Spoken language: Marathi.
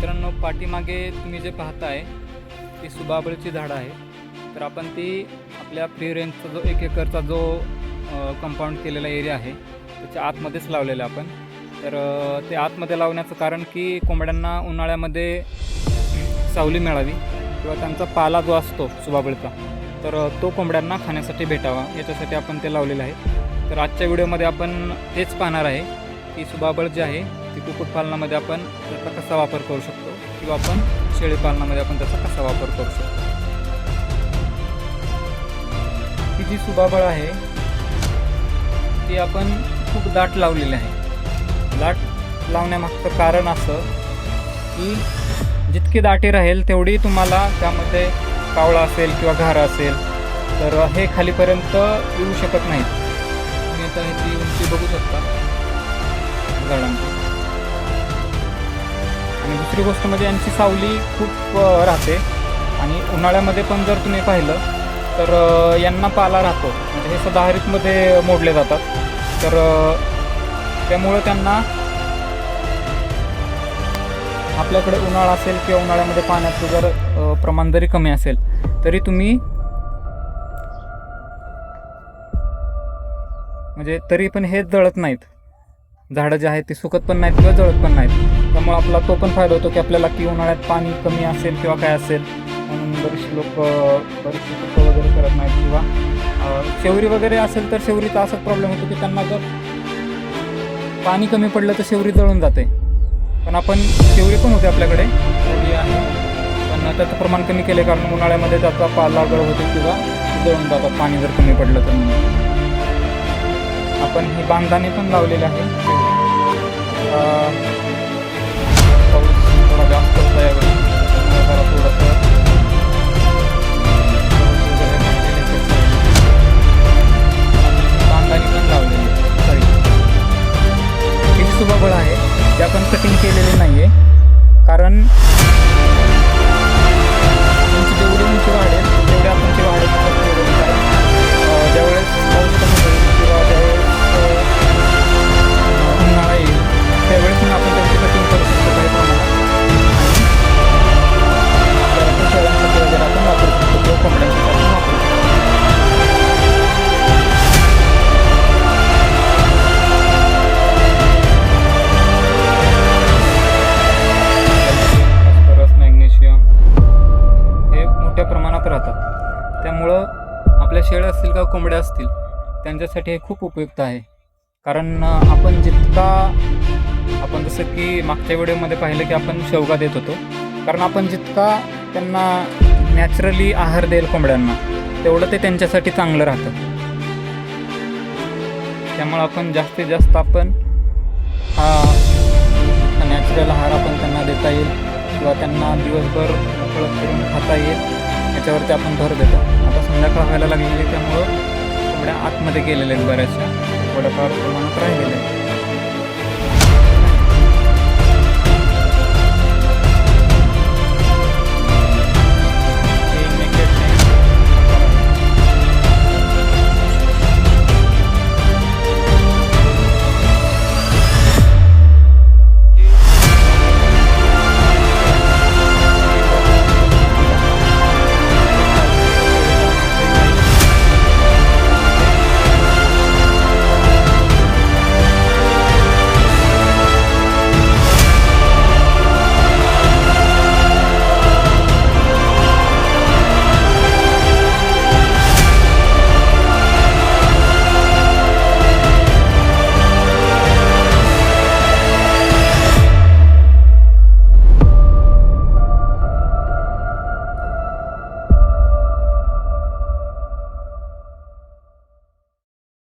मित्रांनो पाठीमागे तुम्ही जे पाहताय ती सुबाबळची झाडं आहे. तर आपण ती आपल्या फ्री रेंजचा जो एक एकरचा जो कंपाऊंड केलेला एरिया आहे त्याच्या आतमध्येच लावलेलं आहे आपण. तर ते आतमध्ये लावण्याचं कारण की कोंबड्यांना उन्हाळ्यामध्ये सावली मिळावी किंवा त्यांचा पाला जो असतो सुबाबळीचा तर तो कोंबड्यांना खाण्यासाठी भेटावा. याच्यासाठी आपण ते लावलेलं आहे. तर आजच्या व्हिडिओमध्ये आपण हेच पाहणार आहे की सुबाबळ जे आहे ती कुक्कुटपालनामध्ये आपण त्याचा कसा वापर करू शकतो? किंवा आपण शेळीपालनामध्ये आपण त्याचा कसा वापर करू शकतो? ही जी सुबाबळ आहे ती आपण खूप दाट लावलेली आहे. दाट लावण्यामागचं कारण असं की जितकी दाटी राहील तेवढी तुम्हाला त्यामध्ये कावळा असेल किंवा घारा असेल तर हे खालीपर्यंत येऊ शकत नाहीत. तुम्ही आता ह्याची उंची बघू शकता. झाडांची आणि दुसरी गोष्ट म्हणजे यांची सावली खूप राहते. आणि उन्हाळ्यामध्ये पण जर तुम्ही पाहिलं तर यांना पाला राहतो. म्हणजे हे सदाहरितमध्ये मोडले जातात. तर त्यामुळं त्यांना आपल्याकडे उन्हाळा असेल किंवा उन्हाळ्यामध्ये पाण्याचं जर प्रमाण जरी कमी असेल तरी तुम्ही म्हणजे तरी पण हे जळत नाहीत. झाडं जे आहेत ते सुकत पण नाहीत किंवा जळत पण नाहीत. त्यामुळे आपला तो पण फायदा होतो की आपल्याला की उन्हाळ्यात पाणी कमी असेल किंवा काय असेल. म्हणून बरेचसे लोक बरेचसे पिकं वगैरे करत नाहीत किंवा शेवरी वगैरे असेल तर शेवरीचा असाच प्रॉब्लेम होतो की त्यांना जर पाणी कमी पडलं तर शेवरी जळून जाते. पण आपण शेवरी पण होते आपल्याकडे. आहे. पण त्याचं प्रमाण कमी केले कारण उन्हाळ्यामध्ये त्याचा पाला गळ होतो किंवा जळून जातात पाणी जर कमी पडलं तर. आपण ही बांधाने पण लावलेले आहे. जास्त होता यावेळी त्यामुळे जरा थोडंसं पाऊस नाही पण लावलेली सॉरी ही सुबाबळ आहे ते आपण कटिंग केलेली नाही आहे कारण तुमची जेवढी उंची वाढेल शेळ असतील किंवा कोंबड्या असतील त्यांच्यासाठी हे खूप उपयुक्त आहे. कारण आपण जितका आपण जसं की मागच्या व्हिडिओमध्ये पाहिलं की आपण शेवगा देत होतो. कारण आपण जितका त्यांना नॅचरली आहार देईल कोंबड्यांना तेवढं ते त्यांच्यासाठी चांगलं राहतं. त्यामुळं आपण जास्तीत जास्त आपण हा नॅचरल आहार आपण त्यांना देता येईल किंवा त्यांना दिवसभर मोकळं करून खाता येईल. त्याच्यावरती आपण भर देतो. आता संध्याकाळ व्हायला लागलेली त्यामुळं एवढ्या आतमध्ये गेलेल्या आहेत बऱ्याचशा. थोड्याफार प्रमाणात राहिलेल्या